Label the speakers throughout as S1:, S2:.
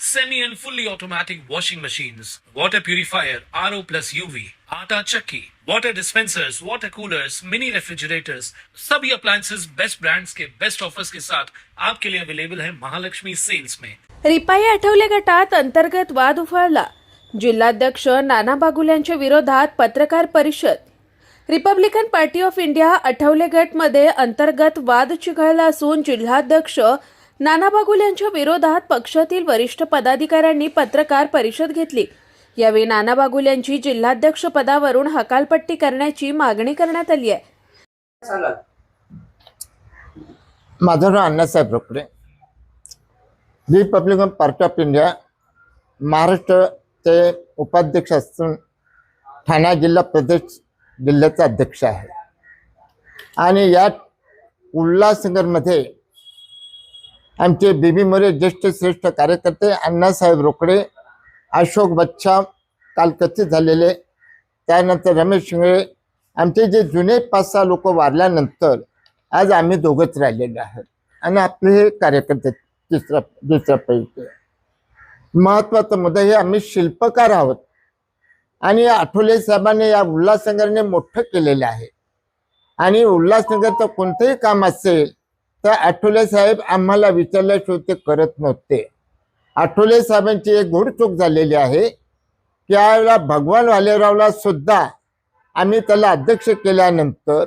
S1: semi and fully automatic washing machines, water purifier, RO plus UV, आटा chakki, water dispensers, water coolers, mini refrigerators, सभी appliances best brands के best offers के साथ आपके लिए available है महालक्ष्मी सेल्स में
S2: रिपाई आठवले गटात अंतर्गत वाद उफाळला. जिल्हाध्यक्ष नाना बागुल यांच्या विरोधात पत्रकार परिषद. Republican party of India Athawale गटमध्ये अंतर्गत वाद चिघळला असून जिल्हाध्यक्ष नाना बागुल यांच्या विरोधात पक्षातील वरिष्ठ पदाधिकाऱ्यांनी पत्रकार परिषद घेतली. यावेळी नाना बागुल यांची जिल्हाध्यक्ष पदावरून हकालपट्टी करण्याची मागणी करण्यात आली आहे.
S3: माझं नाव Annasaheb Rokade. Republican party of India महाराष्ट्रचे उपाध्यक्ष असून ठाणा जिल्हा प्रदेश जिल्ह्याचा अध्यक्ष आहे. आणि या उल्हासनगरमध्ये आमचे बीबी मोरे ज्येष्ठ श्रेष्ठ कार्यकर्ते अण्णासाहेब रोकडे अशोक बच्चा कालकथित झालेले त्यानंतर रमेश शिंगळे आमचे जे जुने पाच सहा लोक वारल्यानंतर आज आम्ही दोघंच राहिलेले आहोत. आणि आपले हे कार्यकर्ते तिसरा दुसरा पैकी महत्त्वाचा मुद्दा हे आम्ही शिल्पकार आहोत. आणि आठवले साहेबांनी या उल्हासनगरने मोठं केलेलं आहे. आणि उल्हासनगरचं कोणतंही काम असेल तर आठवले साहेब आम्हाला विचारल्याशिवाय ते करत नव्हते. आठवले साहेबांची एक घोडचूक झालेली आहे. त्यावेळेला भगवान वालेरावला सुद्धा आम्ही त्याला अध्यक्ष केल्यानंतर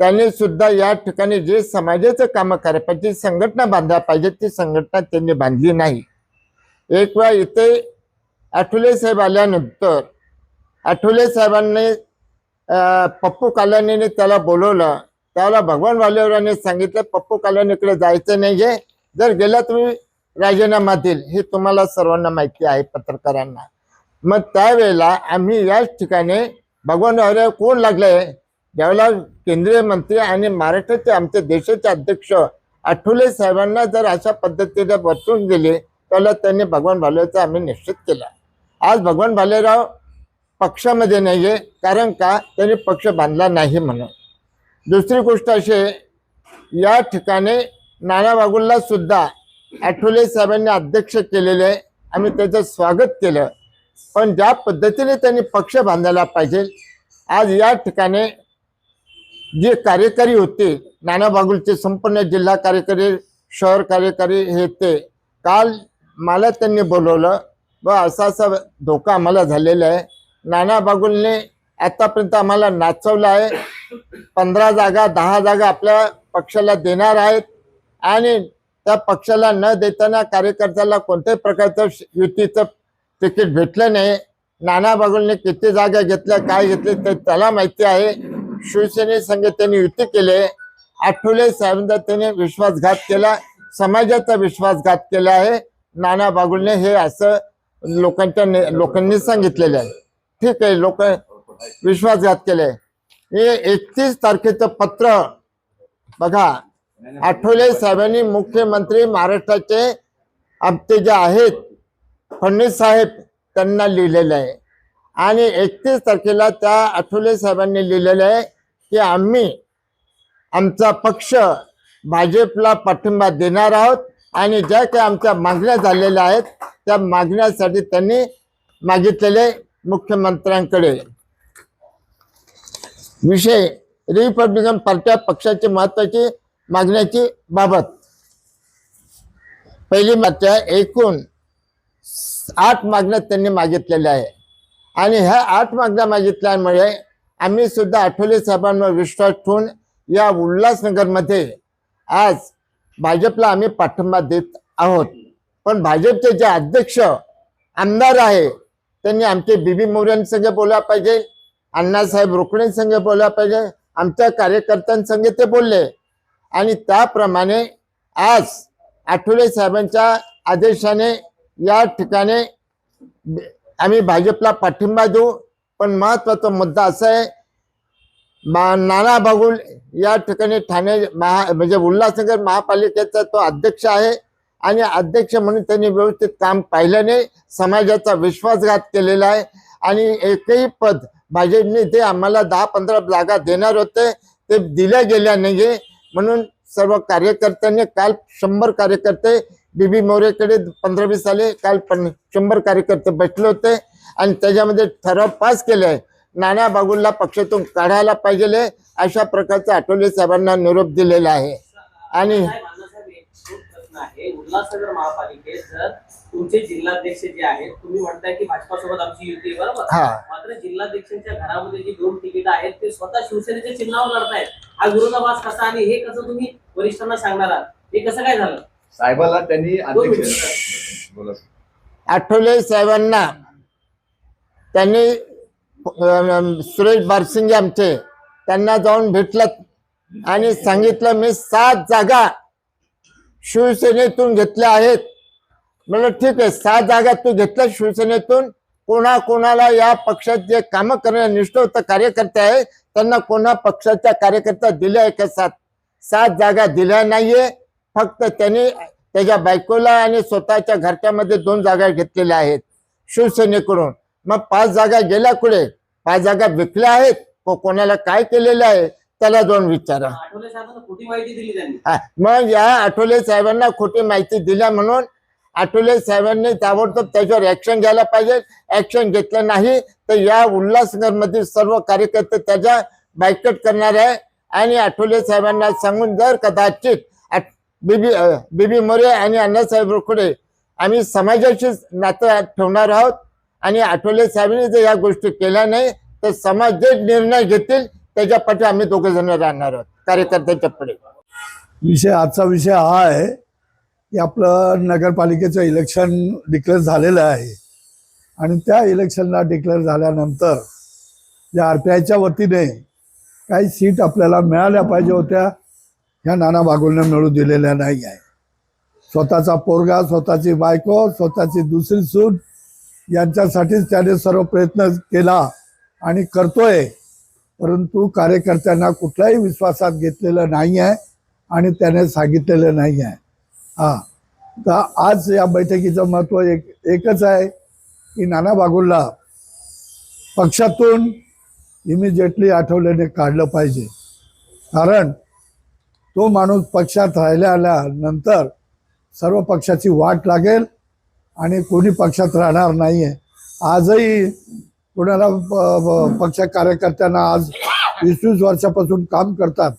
S3: त्यांनी सुद्धा या ठिकाणी जे समाजाचं कामं करायला पाहिजे संघटना बांधायला पाहिजे ती संघटना त्यांनी बांधली नाही. एक वेळा इथे आठवले साहेब आल्यानंतर आठवले साहेबांनी पप्पू कालानीने त्याला बोलवलं. त्याला भगवान वालेवराने सांगितलं पप्पू कालानीकडे जायचं नाहीये. जर गेला तुम्ही राजीनामा देईल. हे तुम्हाला सर्वांना माहिती आहे पत्रकारांना. मग त्यावेळेला आम्ही याच ठिकाणी भगवान वाले कोण लागले ज्यावेळेला केंद्रीय मंत्री आणि महाराष्ट्राचे आमचे देशाचे अध्यक्ष आठवले साहेबांना जर अशा पद्धतीने वर्तून गेले त्याला त्यांनी भगवान भालेचा आम्ही निश्चित केला. आज भगवान भालेराव पक्षामध्ये नाहीये कारण का? त्यांनी पक्ष बांधला नाही म्हणून. दुसरी गोष्ट अशी आहे, या ठिकाणी नाना बागुलला सुद्धा आठवले साहेबांनी अध्यक्ष केलेले आहे. आम्ही त्याचं स्वागत केलं. पण ज्या पद्धतीने त्यांनी पक्ष बांधायला पाहिजे आज या ठिकाणी जे कार्यकारी होते नाना बागुलचे संपूर्ण जिल्हा कार्यकारी शहर कार्यकारी हे ते काल मला त्यांनी बोलवलं. व असा असा धोका आम्हाला झालेला आहे. नाना बागुलने आतापर्यंत आम्हाला नाचवलं आहे. पंधरा जागा दहा जागा आपल्या पक्षाला देणार आहेत. आणि त्या पक्षाला न देताना कार्यकर्त्याला कोणत्याही प्रकारचं युतीचं तिकीट भेटलं नाही. नाना बागुलने किती जागा घेतल्या काय घेतले ते त्याला माहिती आहे. शिवसेनेसंग त्यांनी युती केले. आठवले साहेबांचा त्याने विश्वासघात केला. समाजाचा विश्वासघात केला आहे. नाना बागुलने हे असं लोकांच्या लोकांनी सांगितलेलं आहे. ठीक आहे लोक विश्वासघात केले. हे एकतीस तारखेचं पत्र. बघा आठवले साहेबांनी मुख्यमंत्री महाराष्ट्राचे आमचे जे आहेत फडणवीस साहेब त्यांना लिहिलेलं आहे. आणि एकतीस तारखेला त्या आठवले साहेबांनी लिहिलेलं आहे की आम्ही आमचा पक्ष भाजपला पाठिंबा देणार आहोत आणि ज्या काही आमच्या मागण्या झालेल्या आहेत त्या मागण्यासाठी त्यांनी मागितलेले मुख्यमंत्र्यांकडे. विषय रिपब्लिकन पार्ट्या पक्षाची महत्वाची मागण्याची बाबत. पहिली मागच्या एकूण आठ मागण्या त्यांनी मागितलेल्या आहे. आणि ह्या आठ मागण्या मागितल्यामुळे आम्ही सुद्धा आठवले साहेबांवर विश्वास ठेवून या उल्हासनगरमध्ये आज भाजपला आम्ही पाठिंबा देत आहोत. पण भाजपचे जे अध्यक्ष आमदार आहे त्यांनी आमचे बीबी मोऱ्यांसंग बोलायला पाहिजे. अण्णासाहेब रोकडेंसंग बोलायला पाहिजे आमच्या कार्यकर्त्यांसंग ते बोलले. आणि त्याप्रमाणे आज आठवले साहेबांच्या आदेशाने या ठिकाणी आम्ही भाजपला पाठिंबा देऊ. पण महत्त्वाचा मुद्दा असा आहे मा- नाना बागुल या ठिकाणी ठाणे महा म्हणजे उल्हासनगर महापालिकेचा तो अध्यक्ष आहे. आणि अध्यक्ष म्हणून त्यांनी व्यवस्थित काम पाहिल्याने समाजाचा विश्वासघात केलेला आहे. आणि एकही पद भाजपने ते आम्हाला दहा पंधरा जागा देणार होते ते दिल्या गेल्या नाही म्हणून सर्व कार्यकर्त्यांनी काल शंभर कार्यकर्ते बीबी मोरेकडे पंधरा वीस आले काल पण शंभर कार्यकर्ते बसले होते. आणि त्याच्यामध्ये ठराव पास केले. आहे नाना बागुलला पक्षातून काढायला पाहिजे अशा प्रकारचा आठवले साहेबांना निरोप दिलेला आहे. आणि
S4: साहेब, अण्णासाहेब, एक खूप प्रश्न आहे. उल्हासनगर महापालिकेत जर तुमचे जिल्हाध्यक्ष जे आहेत तुम्ही म्हणताय की भाजपासोबत आमची युती आहे बरोबर?
S3: हा.
S4: मात्र जिल्हाध्यक्षांच्या घरामध्ये जी दोन तिकीट आहेत ते स्वतः शिवसेनेच्या चिन्हावर लढतायत. हा विरोधाभास कसा आणि हे कसं तुम्ही वरिष्ठांना सांगणार आहात? हे कसं काय झालं?
S5: साहेबाला त्यांनी अध्यक्ष
S3: आठवले साहेबांना. त्यांनी अं, सुरेश बारसिंगे आमचे. त्यांना जाऊन भेटलं आणि सांगितलं मी सात जागा शिवसेनेतून घेतल्या आहेत. म्हणलं ठीक आहे सात जागा तू घेतल्या शिवसेनेतून. कोणा कोणाला या पक्षात जे कामं करण्या निष्ठवत कार्यकर्ते आहे त्यांना कोणा पक्षाच्या कार्यकर्ता दिल्या आहे का सात सात जागा दिल्या नाहीये. फक्त त्यांनी त्याच्या बायकोला आणि स्वतःच्या घरच्यामध्ये दोन जागा घेतलेल्या आहेत शिवसेनेकडून. मग पाच जागा गेल्या कुठे? पाच जागा विकल्या आहेत. कोणाला काय केलेलं आहे? त्याला जाऊन विचारा. मग या आठवले साहेबांना खोटी माहिती दिल्या म्हणून आठवले साहेबांनी ताबडतोब त्याच्यावर ऍक्शन घ्यायला पाहिजे. ऍक्शन घेतलं नाही तर या उल्हासनगर मधील सर्व कार्यकर्ते त्याच्या बायकट करणार आहे. आणि आठवले साहेबांना सांगून जर कदाचित बीबी बीबी मोरे आणि अण्णासाहेब रोकडे आम्ही समाजाशी नातं ठेवणार आहोत. आणि आठवले साहेबांनी जर या गोष्टी केल्या नाही तर समाज जे निर्णय घेतील त्याच्या पाठी आम्ही दोघे जण राहणार आहोत. कार्यकर्त्याच्या पुढे.
S6: विषय आजचा विषय हा आहे की आपलं नगरपालिकेचं इलेक्शन डिक्लेअर झालेलं आहे. आणि त्या इलेक्शनला डिक्लेअर झाल्यानंतर या आर पी आयच्या वतीने काही सीट आपल्याला मिळाल्या पाहिजे होत्या. ह्या नाना बागुलने मिळू दिलेल्या नाही आहे स्वतःचा पोरगा स्वतःची बायको स्वतःची दुसरी सूट यांच्यासाठीच त्याने सर्व प्रयत्न केला आणि करतोय. परंतु कार्यकर्त्यांना कुठलाही विश्वासात घेतलेलं नाही आहे आणि त्याने सांगितलेलं नाही आहे. हा. तर आज या बैठकीचं महत्त्व एक एकच आहे की नाना बागुलला पक्षातून इमिजिएटली आठवल्याने काढलं पाहिजे. कारण तो माणूस पक्षात राहिल्या आल्यानंतर सर्व पक्षाची वाट लागेल आणि कोणी पक्षात राहणार नाही आहे आजही कुणाला प- पक्ष कार्यकर्त्यांना आज वीस वीस वर्षापासून काम करतात.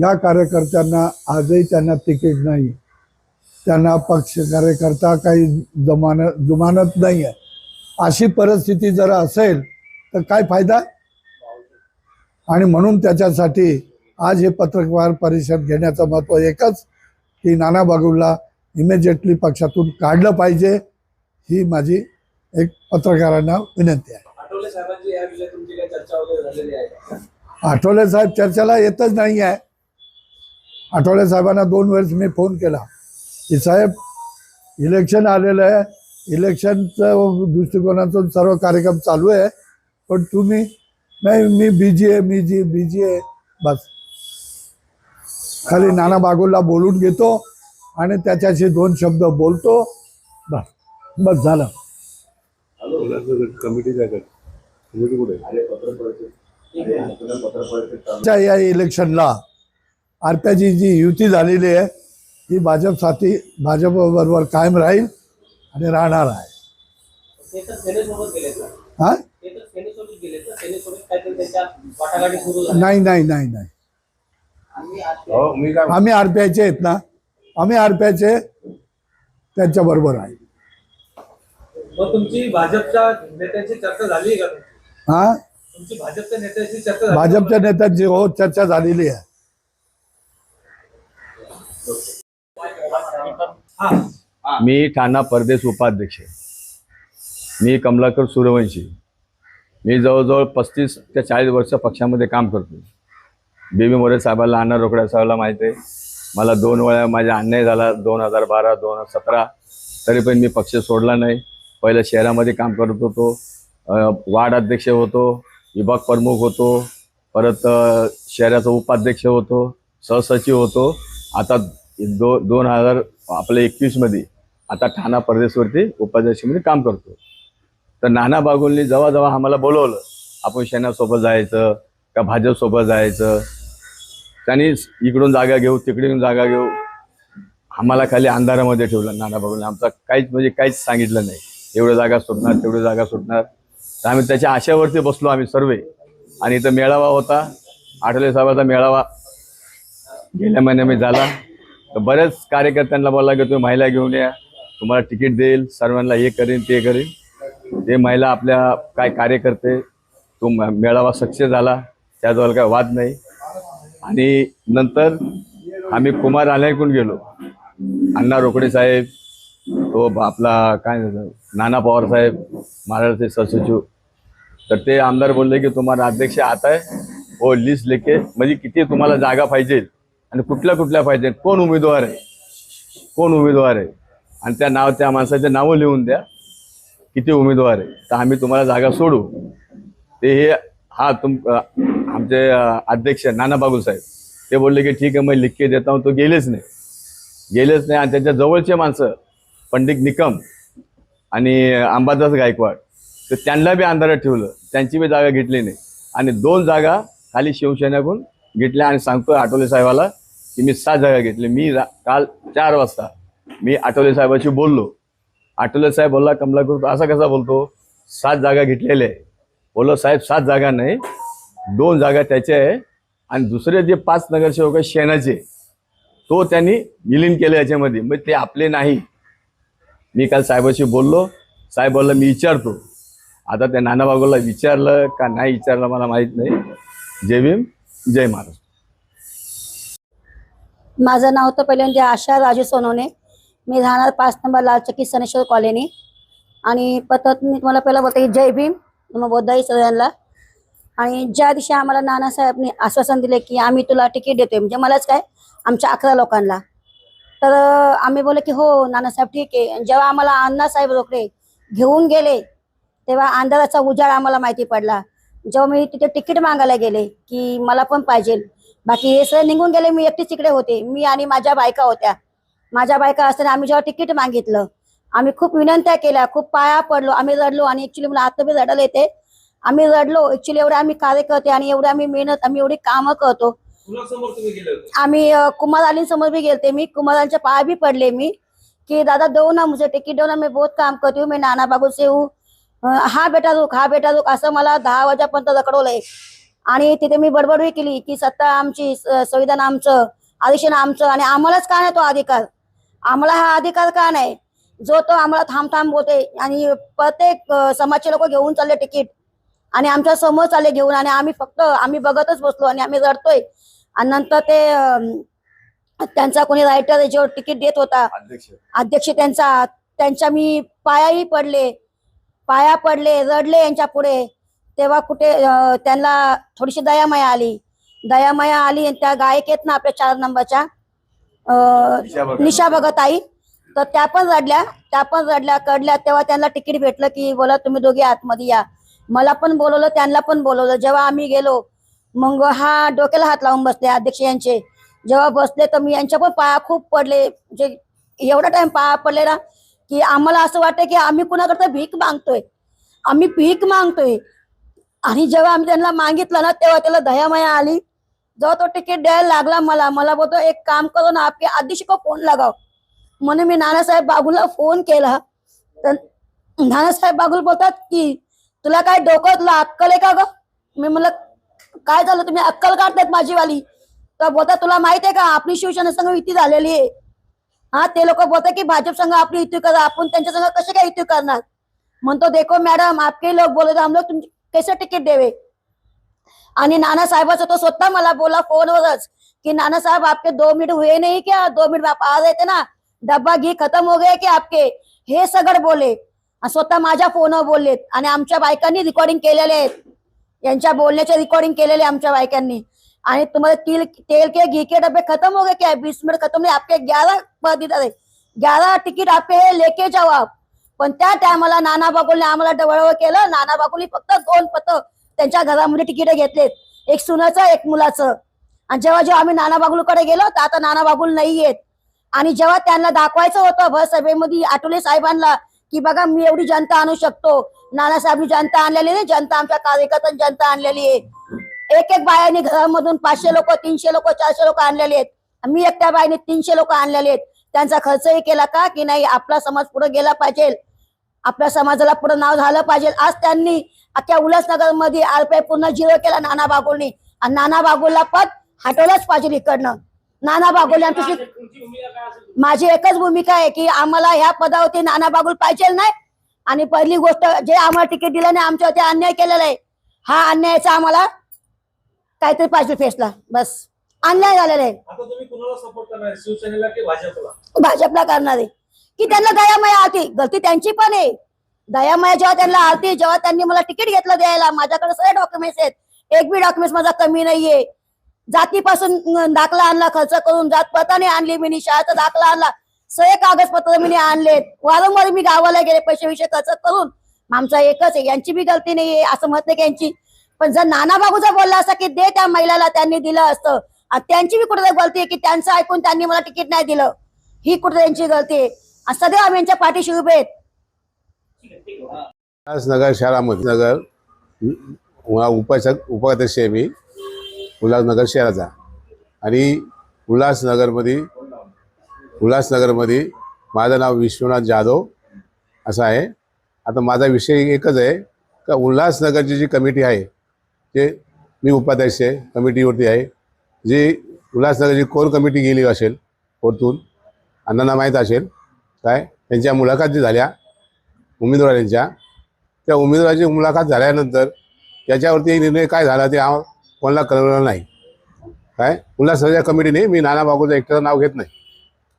S6: या कार्यकर्त्यांना आजही त्यांना तिकीट नाही. त्यांना पक्ष कार्यकर्ता काही जमानत जुमानत नाही आहे अशी परिस्थिती जर असेल तर काय फायदा? आणि म्हणून त्याच्यासाठी आज हे पत्रकार परिषद घेण्याचं महत्त्व एकच की नाना बागुलला इमिजिएटली पक्षातून काढलं पाहिजे ही माझी एक पत्रकारांना विनंती आहे.
S4: आठवले साहेबांची या विषयात तुमची काही चर्चा वगैरे झालेली आहे?
S6: आठवले साहेब चर्चेला येतच नाही आहे. आठवले साहेबांना दोन वेळेस मी फोन केला. की साहेब इलेक्शन आलेलं आहे. इलेक्शनचं दृष्टिकोनातून सर्व कार्यक्रम चालू आहे. पण तुम्ही नाही मी बिझी आहे मी जी बिझी आहे. बस. खाली नाना बागुलला बोलून घेतो आणि त्याच्याशी दोन शब्द बोलतो. बस. बस झालं.
S5: कमिटी काय कमिटी कुठे
S6: च्या या इलेक्शनला आरप्याची जी युती झालेली आहे ही भाजपसाठी भाजप बरोबर कायम राहील आणि राहणार आहे.
S4: ते
S6: हा?
S4: ते
S6: नाही नाही नाही नाही. आम्ही आरपीआयचे आहेत ना. आम्ही आरपीआयचे त्यांच्या बरोबर आहे.
S7: मग तुमची भाजपच्या नेत्यांची चर्चा झाली आहे का?
S6: हा?
S7: तुमची भाजपच्या नेत्यांची चर्चा झाली
S6: भाजपच्या नेत्यांची हो चर्चा झालेली आहे.
S7: हा.
S8: मी ठाणा परदेश उपाध्यक्ष. मी कमलाकर सूर्यवंशी. मी जवळजवळ पस्तीस ते चाळीस वर्ष पक्षामध्ये काम करतो. बेबी मोरे साहेबाला अण्णा रोकड्या साहेबाला माहिती आहे. मला दोन वेळा माझा अन्याय झाला दोन हजार बारा दोन हजार सतरा. तरी पण मी पक्ष सोडला नाही. पहिलं शहरामध्ये काम करत होतो. वार्ड अध्यक्ष होतो विभाग प्रमुख होतो परत शहराचा उपाध्यक्ष होतो सहसचिव होतो. आता दो दोन हजार आपल्या एकवीसमध्ये आता ठाणा प्रदेशवरती उपाध्यक्षमध्ये काम करतो. तर नाना बागुलनी जेव्हा जेव्हा आम्हाला बोलवलं आपण सेनासोबत जायचं का भाजपसोबत जायचं त्यांनी इकडून जागा घेऊ तिकडून जागा घेऊ आम्हाला खाली अंधारामध्ये ठेवलं नाना बागुलने. आमचा काहीच म्हणजे काहीच सांगितलं नाही. एवढ्या जागा सुटणार तेवढ्या जागा सुटणार. तर आम्ही त्याच्या आशेवरती बसलो आम्ही सर्वे. आणि इथं मेळावा होता. आठवले साहेबाचा मेळावा गेल्या महिन्यामध्ये झाला. तर बऱ्याच कार्यकर्त्यांना बोलला की तुम्ही महिला घेऊन या. तुम्हाला तिकीट देईल. सर्वांना हे करीन ते करीन. ते महिला आपल्या काय कार्यकर्ते तो म- मेळावा सक्सेस झाला. त्याजवळ काय वाद नाही. आणि नंतर आम्ही कुमार आल्याकडून गेलो. अण्णा रोकडे साहेब तो आपला काय झालं, नाना पवार साहेब महाराष्ट्राचे सहसचिव तर ते आमदार बोलले की तुम्हाला अध्यक्ष आता आहे हो लिस्ट लेके म्हणजे किती तुम्हाला जागा पाहिजे आणि कुठल्या कुठल्या पाहिजे कोण उमेदवार आहे? कोण उमेदवार आहे? आणि त्या नाव त्या माणसाचे नावं लिहून द्या किती उमेदवार आहे. तर आम्ही तुम्हाला जागा सोडू. ते हे हा तुम आमचे अध्यक्ष नाना बागुल साहेब. ते बोलले की ठीक आहे मग लिख के देता हूं तो गेलेच नाही. गेलेच नाही आणि त्यांच्या जवळचे माणसं पंडित निकम आणि अंबादास गायकवाड. तर त्यांना बी अंधारात ठेवलं. त्यांची बी जागा घेतली नाही. आणि दोन जागा खाली शिवसेनेकडून घेतल्या आणि सांगतो आठवले साहेबाला की मी सात जागा घेतली. मी रा- काल चार वाजता मी आठवले साहेबाशी बोललो. आठवले साहेब बोलला कमलाकर तू असा कसा बोलतो? सात जागा घेतलेल्या आहे बोललो साहेब सात जागा नाही. दोन जागा त्याच्या आहे. आणि दुसरे जे पाच नगरसेवक आहे शेणाचे तो त्यांनी विलीन केलं याच्यामध्ये. मग ते आपले नाही. मी काल साहेबाशी बोललो. साहेब बोलला मी विचारतो. आता त्या नानाबागूला विचारलं का नाही विचारलं मला माहीत नाही. जय भीम जय महाराष्ट्र.
S9: माझं नाव तर पहिल्यांदा आशा राजू सोनवणे. मी राहणार पाच नंबर लालचकी सनेश्वर कॉलनी. आणि पथत मी तुम्हाला पहिला बोलते की जय भीम. मग बोद्धाई सगळ्यांना. आणि ज्या दिवशी आम्हाला नानासाहेबनी आश्वासन दिले की आम्ही तुला तिकीट देतोय म्हणजे मलाच काय? आमच्या अकरा लोकांना. तर आम्ही बोलले की हो नानासाहेब ठीक आहे. जेव्हा आम्हाला अण्णासाहेब रोकडे घेऊन गेले तेव्हा अंधाराचा उजाड आम्हाला माहिती पडला. जेव्हा मी तिथे तिकीट मागायला गेले की मला पण पाहिजे. बाकी हे सगळे निघून गेले मी एकटीच तिकडे होते. मी आणि माझ्या बायका होत्या. माझ्या बायका असताना आम्ही जेव्हा तिकीट मागितलं आम्ही खूप विनंत्या केल्या खूप पाया पडलो. आम्ही रडलो आणि ऍक्च्युली मला आता बी रडायला येते. आम्ही रडलो. ऍक्च्युली एवढे आम्ही कार्यकर्ते आणि एवढे आम्ही मेहनत आम्ही एवढी कामं करतो. आम्ही कुमार अलींसमोर भी गेलते मी. कुमारांच्या पाया भी पडले मी. कि दादा दो ना मुझे टिकट दो ना मैं बहुत काम करती हूँ मैं नाना बाबू से हूँ. हा बेटा रुख हा बेटा रुख असं मला दहा वाजेपर्यंत रखडवलंय. आणि तिथे मी बडबडही केली की सत्ता आमची संविधान आमचं आरक्षण आमचं आणि आम्हालाच का नाही तो अधिकार? आम्हाला हा अधिकार का नाही? जो तो आम्हाला थांब थांब बोलते आणि प्रत्येक समाजचे लोक घेऊन चालले तिकीट आणि आमच्यासमोर चालले घेऊन आणि आम्ही फक्त आम्ही बघतच बसलो आणि आम्ही रडतोय. आणि नंतर ते त्यांचा कोणी रायटर याच्यावर तिकीट देत होता.
S8: अध्यक्ष.
S9: त्यांचा त्यांच्या मी पायाही पडले. पाया पडले रडले यांच्या पुढे. तेव्हा कुठे त्यांना थोडीशी दयामया आली. दयामया आली आणि त्या गायक आहेत ना आपल्या चार नंबरच्या अं,
S8: निशा भगत.
S9: निशा भगत आई. तर त्या पण रडल्या त्या पण रडल्या कडल्या तेव्हा त्यांना तिकीट भेटलं की बोला तुम्ही दोघे आतमध्ये या. मला पण बोलवलं त्यांना पण बोलवलं. जेव्हा आम्ही गेलो मग हा डोक्याला हात लावून बसले अध्यक्ष यांचे. जेव्हा बसले तर मी यांच्या पण पाया खूप पडले. जे एवढा टाइम पाया पडले ना की आम्हाला असं वाटतं की आम्ही कुणाकडे भीक मागतोय. आम्ही भीक मागतोय. आणि जेव्हा आम्ही त्यांना मागितलं ना तेव्हा त्याला दयामया आली. जेव्हा तो तिकीट द्यायला लागला मला मला बोलतो एक काम करो ना आपके अध्यक्ष को फोन लगाओ. म्हणून मी नानासाहेब बागूला फोन केला. तर नानासाहेब बागुल बोलतात की तुला काय डोकं तुला अक्कल आहे का ग? मी म्हणलं काय झालं? तुम्ही अक्कल काढतात माझीवाली. तर बोलता तुला माहीत आहे का आपली शिवसेना संघ युती झालेली आहे. हा ते लोक बोलतात की भाजप संघ आपली युती करा आपण त्यांच्या संघ कसे काय युती करणार? म्हणतो देखो मॅडम आपके लोक बोलत हम लोग तुम कैसे तिकीट देवे? आणि नाना साहेबाचा तो स्वतः मला बोला फोनवरच की नाना साहब आपके दो मिनट हुए नहीं क्या? दो मिनट बाप आप आ रहे थे ना? डब्बा घी खतम हो गए की आपके? हे सगळं बोले. स्वतः माझ्या फोनवर बोललेत. आणि आमच्या बायकांनी रेकॉर्डिंग केलेले आहेत. यांच्या बोलण्याचे रिकॉर्डिंग केलेले आमच्या बायकांनी. आणि तुम्हाला तिल तेल के घी के डब्बे खत्म हो गए क्या बीस मिनट खत्म नाही आपके ग्यारह पद है ग्यारह तिकीट आपके लेके जाओ आप. पण त्या टायमाला नाना बागुलने आम्हाला डवळवळ केलं. नाना बागुलने फक्त दोन पत त्यांच्या घरामध्ये तिकीट घेतलेत. एक सुनाचं एक मुलाचं. आणि जेव्हा जेव्हा आम्ही नाना बागुलकडे गेलो तर आता नाना बागुल नाही येत आणि जेव्हा त्यांना दाखवायचं होतं भर सभेमध्ये आठवले साहेबांना की बघा मी एवढी जनता आणू शकतो. नानासाहेबनी जनता आणलेली नाही जनता आमच्या कार्यकर्त्यांनी जनता आणलेली आहे. एक एक बायाने घरामधून पाचशे लोक तीनशे लोक चारशे लोक आणलेले आहेत. मी एकट्या बाईने तीनशे लोक आणलेले आहेत. त्यांचा खर्चही केला का? की नाही आपला समाज पुढे गेला पाहिजे. आपल्या समाजाला पुढे नाव झालं पाहिजे. आज त्यांनी अख्ख्या उल्हासनगरमध्ये आरपीआय पूर्ण झिरो केला नाना बागुलनी. आणि नाना बागुलला पद हटवलंच पाहिजे इकडनं. नाना बागुल यांची
S4: तुमची भूमिका काय असेल?
S9: माझी एकच भूमिका आहे की आम्हाला ह्या पदावरती नाना बागुल पाहिजे नाही. आणि पहिली गोष्ट जे आम्हाला तिकीट दिलं नाही आमच्यावरती अन्याय केलेला आहे. हा अन्यायाचा आम्हाला काहीतरी पाहिजे फेसला. बस. अन्याय झालेला आहे.
S7: सपोर्ट करणार आहे? भाजपला?
S9: भाजपला की त्यांना दयामय आरती. गलती त्यांची पण आहे. दयामय जेव्हा त्यांना आरती जेव्हा त्यांनी मला तिकीट घेतलं द्यायला माझ्याकडे सगळे डॉक्युमेंट्स आहेत. एक बी डॉक्युमेंट्स माझा कमी नाहीये. जातीपासून दाखला आणला खर्च करून जात पताने आणली मी शाळेचा दाखला आणला. सगळे कागदपत्र मी आणलेत. वारंवार मी गावाला गेले पैसे विषय खर्च करून. आमचा एकच आहे यांची बी गलती नाहीये असं म्हणत नाही की यांची पण जर नाना बाबूचा बोलला असता की दे त्या महिलाला त्यांनी दिलं असतं. आणि त्यांची बी कुठे गलती आहे की त्यांचं ऐकून त्यांनी मला तिकीट नाही दिलं. ही कुठे त्यांची गलती आहे. सदैव आम्ही यांच्या पाठीशी उभे आहेत.
S5: नगर शहरामध्ये नगर. उपाध्यक्ष उपाध्यक्ष आहे मी. उल्हासनगर शहराचा आणि उल्हासनगरमध्ये उल्हासनगरमध्ये माझं नाव विश्वनाथ जाधव असं आहे. आता माझा विषय एकच आहे का उल्हासनगरची जी कमिटी आहे ते मी उपाध्यक्ष आहे कमिटीवरती आहे जी उल्हासनगरची कोर कमिटी गेली असेल कोरतून अण्णांना माहीत असेल काय? त्यांच्या मुलाखती झाल्या उमेदवारांच्या त्या उमेदवाराची मुलाखत झाल्यानंतर त्याच्यावरती निर्णय काय झाला ते आम्हाला कोणाला कळवलं नाही. काय? उल्हासनगरच्या कमिटीने मी नाना बागूचं एकट्याचं नाव घेत नाही.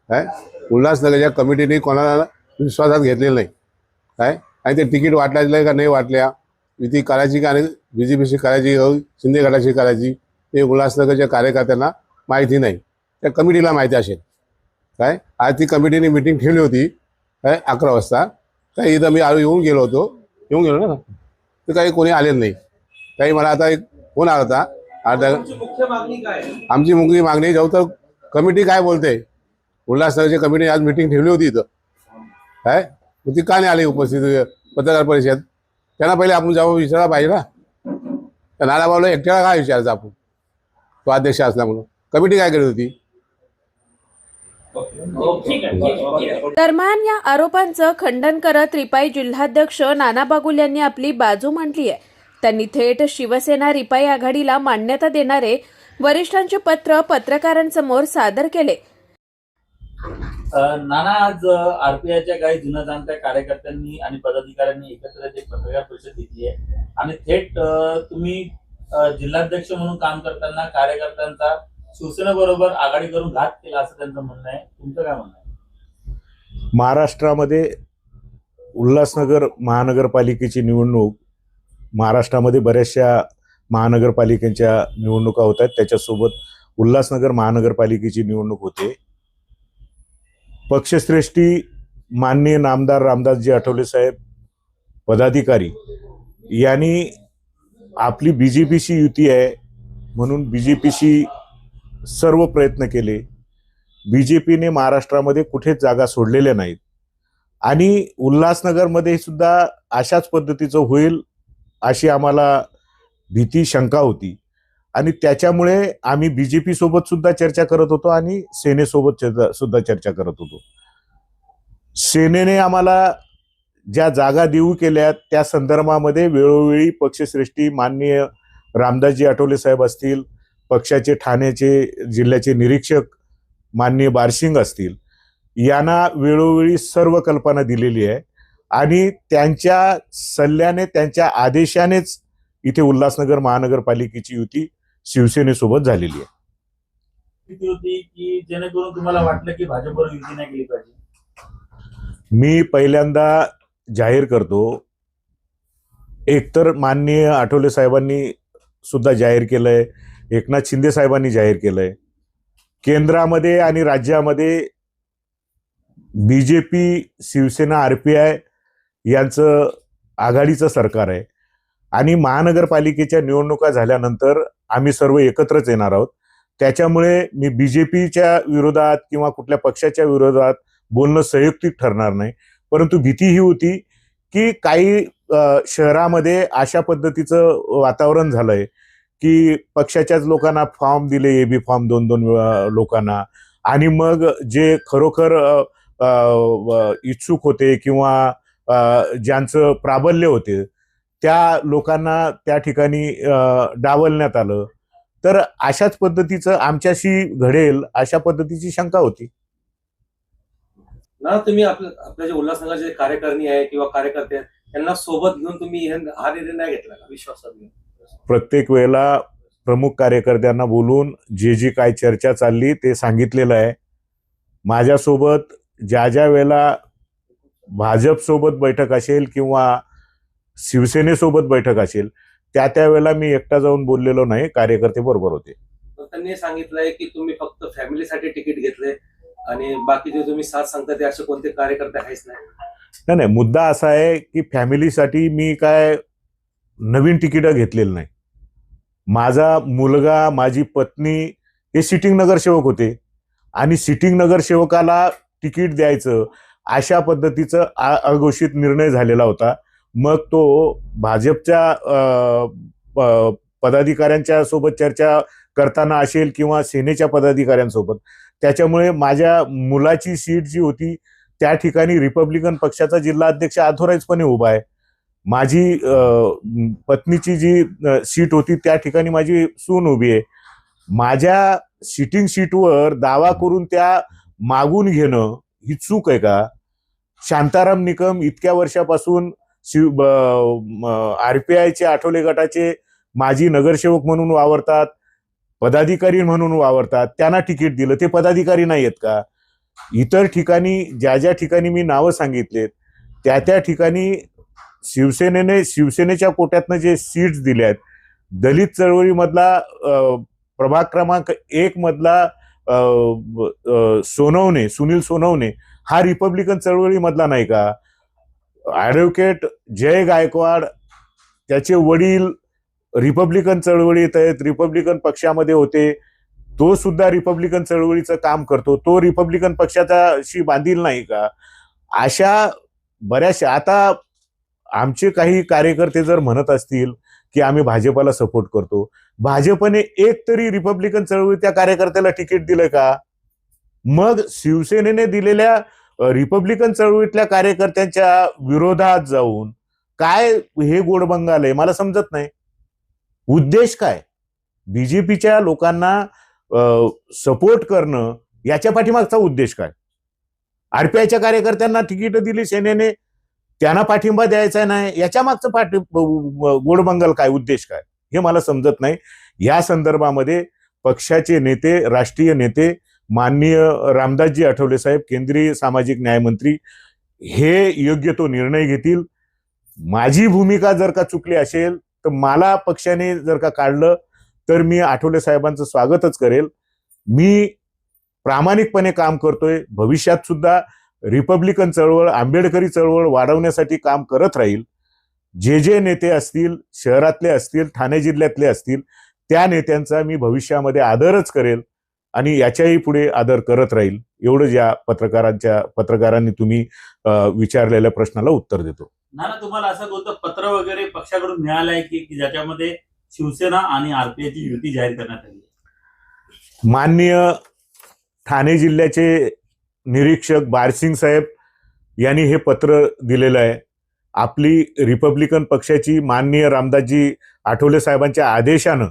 S5: काय? उल्हासनगरच्या कमिटीने कोणाला विश्वासात घेतलेलं नाही. काय? आणि ते तिकीट वाटल्याचं का नाही वाटल्या? युती करायची का नाही? बी जे पीशी करायची शिंदे गटाशी करायची? ते उल्हासनगरच्या कार्यकर्त्यांना माहिती नाही. त्या कमिटीला माहिती असेल. काय? आज ती कमिटीने मिटिंग ठेवली होती. काय? अकरा वाजता. काही इथं मी आलो येऊन गेलो होतो. येऊन गेलो ना? तर काही कोणी आलेलं नाही. काही मला आता एक फोन आला होता अर्धा
S7: तुमची मुख्य मागणी?
S5: आमची जाऊ तर कमिटी काय बोलते? उल्हासनगरची कमिटी आज मिटिंग ठेवली होती इथं. काय? मग ती का नाही आली उपस्थित पत्रकार परिषद? त्यांना पहिले आपण जाऊ विचारायला पाहिजे ना. त्या नानाभाऊला एकट्याला काय विचारायचं आपण? तो अध्यक्ष असल्यामुळं कमिटी काय करत होती?
S2: दरम्यान या आरोपांचं खंडन करत रिपाई जिल्हाध्यक्ष नाना बागुल यांनी आपली बाजू मांडली आहे. त्यांनी थेट शिवसेना रिपाई आघाडीला मान्यता देणारे वरिष्ठांचे पत्र पत्रकारांसमोर सादर केले.
S10: नाना आज आरपीआयच्या काही जुन्या जाणत्या कार्यकर्त्यांनी आणि पदाधिकाऱ्यांनी एकत्र एक पत्रकार परिषद घेतली आहे. आणि थेट तुम्ही जिल्हाध्यक्ष म्हणून काम करताना कार्यकर्त्यांचा शिवसेनेबरोबर आघाडी करून घात केला असं त्यांचं म्हणणं आहे. तुमचं काय म्हणणं आहे?
S11: महाराष्ट्रामध्ये उल्हासनगर महानगरपालिकेची निवडणूक महाराष्ट्रामध्ये बऱ्याचशा महानगरपालिकेच्या निवडणुका होत आहेत. त्याच्यासोबत उल्हासनगर महानगरपालिकेची निवडणूक होते. पक्षश्रेष्ठी माननीय नामदार रामदासजी आठवले साहेब पदाधिकारी यांनी आपली बी जे पीशी युती आहे म्हणून बी जे पीशी सर्व प्रयत्न केले. बी जे पीने महाराष्ट्रामध्ये कुठेच जागा सोडलेल्या नाहीत. आणि उल्हासनगरमध्ये सुद्धा अशाच पद्धतीचं होईल अशी आम्हाला भीती शंका होती. आणि त्याच्यामुळे आम्ही बी जे पी सोबत सुद्धा चर्चा करत होतो आणि सेनेसोबत सुद्धा चर्चा करत होतो. सेनेने आम्हाला ज्या जागा देऊ केल्या त्या संदर्भामध्ये वेळोवेळी पक्षश्रेष्ठी माननीय रामदासजी आठवले साहेब असतील पक्षाचे ठाण्याचे जिल्ह्याचे निरीक्षक माननीय बारशिंग असतील यांना वेळोवेळी सर्व कल्पना दिलेली आहे. आणि त्यांच्या सल्ल्याने त्यांच्या आदेशानेच इथे उल्हासनगर महानगरपालिकेची युती शिवसेनेसोबत झालेली आहे.
S10: किती होती की जेणेकरून तुम्हाला वाटलं की भाजपबरोबर युती नाही केली पाहिजे?
S11: मी पहिल्यांदा जाहीर करतो एकतर माननीय आठवले साहेबांनी सुद्धा जाहीर केलंय एकनाथ शिंदे साहेबांनी जाहीर केलंय. केंद्रामध्ये आणि राज्यामध्ये B J P Shiv Sena R P I यांचं आघाडीचं सरकार आहे. आणि महानगरपालिकेच्या निवडणुका झाल्यानंतर आम्ही सर्व एकत्रच येणार आहोत. त्याच्यामुळे मी बी जे पीच्या विरोधात किंवा कुठल्या पक्षाच्या विरोधात बोलणं संयुक्तिक ठरणार नाही. परंतु भीती ही होती की काही शहरामध्ये अशा पद्धतीचं वातावरण झालंय की पक्षाच्याच लोकांना फॉर्म दिले ए बी फॉर्म दोन दोन लोकांना. आणि मग जे खरोखर इच्छुक होते किंवा ज्यांचं प्राबल्य होते त्या लोकांना त्या ठिकाणी डावलण्यात आलं. तर अशाच पद्धतीचं आमच्याशी घडेल अशा पद्धतीची शंका होती.
S7: ना तुम्ही आपल्या आपल्या जे उल्हासनगरचे कार्यकारिणी आहे किंवा कार्यकर्ते आहेत त्यांना सोबत घेऊन तुम्ही हे- हा निर्णय नाही घेतला का? विश्वासात घेऊन?
S11: प्रत्येक वेळेला प्रमुख कार्यकर्त्यांना बोलून जे जी काय चर्चा चालली ते सांगितलेलं आहे. माझ्यासोबत ज्या ज्या वेळेला भाजपसोबत बैठक असेल किंवा शिवसेनेसोबत बैठक असेल त्या त्या वेळेला मी एकटा जाऊन बोललेलो नाही कार्यकर्ते बरोबर होते.
S7: त्यांनी सांगितलंय की तुम्ही फक्त फॅमिलीसाठी तिकीट घेतले आणि बाकीचे तुम्ही साथ सांगता ते असे कोणते कार्यकर्ते आहेच नाही.
S11: नाही नाही मुद्दा असा आहे की फॅमिलीसाठी मी काय नवीन तिकीटं घेतलेलं नाही. माझा मुलगा माझी पत्नी हे सिटिंग नगरसेवक होते आणि सिटिंग नगरसेवकाला तिकीट द्यायचं अशा पद्धतीचं आ- अघोषित निर्णय झालेला होता. मग तो भाजपच्या प- पदाधिकाऱ्यांच्या सोबत चर्चा करताना असेल किंवा सेनेच्या पदाधिकाऱ्यांसोबत त्याच्यामुळे माझ्या मुलाची सीट जी होती त्या ठिकाणी रिपब्लिकन पक्षाचा जिल्हा अध्यक्ष अथोराईजपणे उभा आहे. माझी पत्नीची जी सीट होती त्या ठिकाणी माझी सून उभी आहे. माझ्या सिटिंग सीटवर दावा करून त्या मागून घेणं ही चूक आहे का? शांताराम निकम इतक्या वर्षापासून शिव आरपीआयचे आठवले गटाचे माजी नगरसेवक म्हणून वावरतात पदाधिकारी म्हणून वावरतात त्यांना तिकीट दिलं. ते पदाधिकारी नाही आहेत का? इतर ठिकाणी ज्या ज्या ठिकाणी मी नावं सांगितलेत त्या त्या ठिकाणी शिवसेनेने शिवसेनेच्या कोट्यातनं जे सीट्स दिल्या आहेत दलित चळवळीमधला प्रभाग क्रमांक एक मधला सोनवने सोनवणे सुनील सोनवणे हा रिपब्लिकन चळवळीमधला नाही का? ॲडव्होकेट जय गायकवाड त्याचे वडील रिपब्लिकन चळवळीत आहेत रिपब्लिकन पक्षामध्ये होते. तो सुद्धा रिपब्लिकन चळवळीचं काम करतो. तो रिपब्लिकन पक्षाचाशी बांधील नाही का? अशा बऱ्याचशा आता आमचे काही कार्यकर्ते जर म्हणत असतील की आम्ही भाजपाला सपोर्ट करतो भाजपने एक तरी रिपब्लिकन चळवळी त्या कार्यकर्त्याला तिकीट दिलं का? मग शिवसेनेने दिलेल्या रिपब्लिकन चळवळीतल्या कार्यकर्त्यांच्या विरोधात जाऊन काय हे गोडबंगाल आहे मला समजत नाही. उद्देश काय? बीजेपीच्या लोकांना सपोर्ट करणं याच्या पाठीमागचा उद्देश काय? आरपीआयच्या कार्यकर्त्यांना तिकीट दिली सेनेने त्यांना पाठिंबा द्यायचा नाही याच्या मागचं पाठी गोडबंगाल काय? उद्देश काय? हे मला समजत नाही. या संदर्भामध्ये पक्षाचे नेते राष्ट्रीय नेते माननीय रामदासजी आठवले साहेब केंद्रीय सामाजिक न्यायमंत्री हे योग्य तो निर्णय घेतील. माझी भूमिका जर का चुकली असेल तर मला पक्षाने जर का काढलं तर मी आठवले साहेबांचं स्वागतच करेल. मी प्रामाणिकपणे काम करतोय. भविष्यात सुद्धा रिपब्लिकन चळवळ आंबेडकरी चळवळ वाढवण्यासाठी काम करत राहील. जे जे नेते असतील शहरातले असतील ठाणे जिल्ह्यातले असतील त्या नेत्यांचा मी भविष्यामध्ये आदरच करेल. आणि याच्याही पुढे आदर करत राहील. एवढं या पत्रकारांच्या पत्रकारांनी तुम्ही विचारलेल्या प्रश्नाला उत्तर देतो.
S10: ना तुम्हाला असं कोणतं पत्र वगैरे पक्षाकडून मिळालं आहे की ज्याच्यामध्ये शिवसेना आणि आरपीआयची युती जाहीर करण्यात आली?
S11: माननीय ठाणे जिल्ह्याचे निरीक्षक बारसिंग साहेब यांनी हे पत्र दिलेलं आहे. आपली रिपब्लिकन पक्षाची माननीय रामदासजी आठवले साहेबांच्या आदेशानं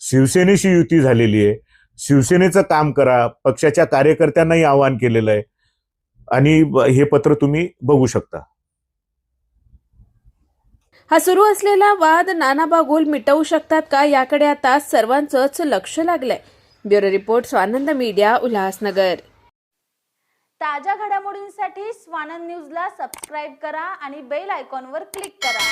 S11: शिवसेनेशी युती झालेली आहे. शिवसेनेचं काम करा पक्षाच्या कार्यकर्त्यांनाही आवाहन केलेलं आहे. आणि हे पत्र तुम्ही बघू शकता.
S2: हा सुरू असलेला वाद नाना बागुल मिटवू शकतात का? याकडे आता सर्वांचंच लक्ष लागलंय. Bureau report Swanand media Ulhasnagar.
S12: ताज्या घडामोडींसाठी स्वानंद न्यूजला सबस्क्राईब करा आणि बेल आयकॉनवर क्लिक करा.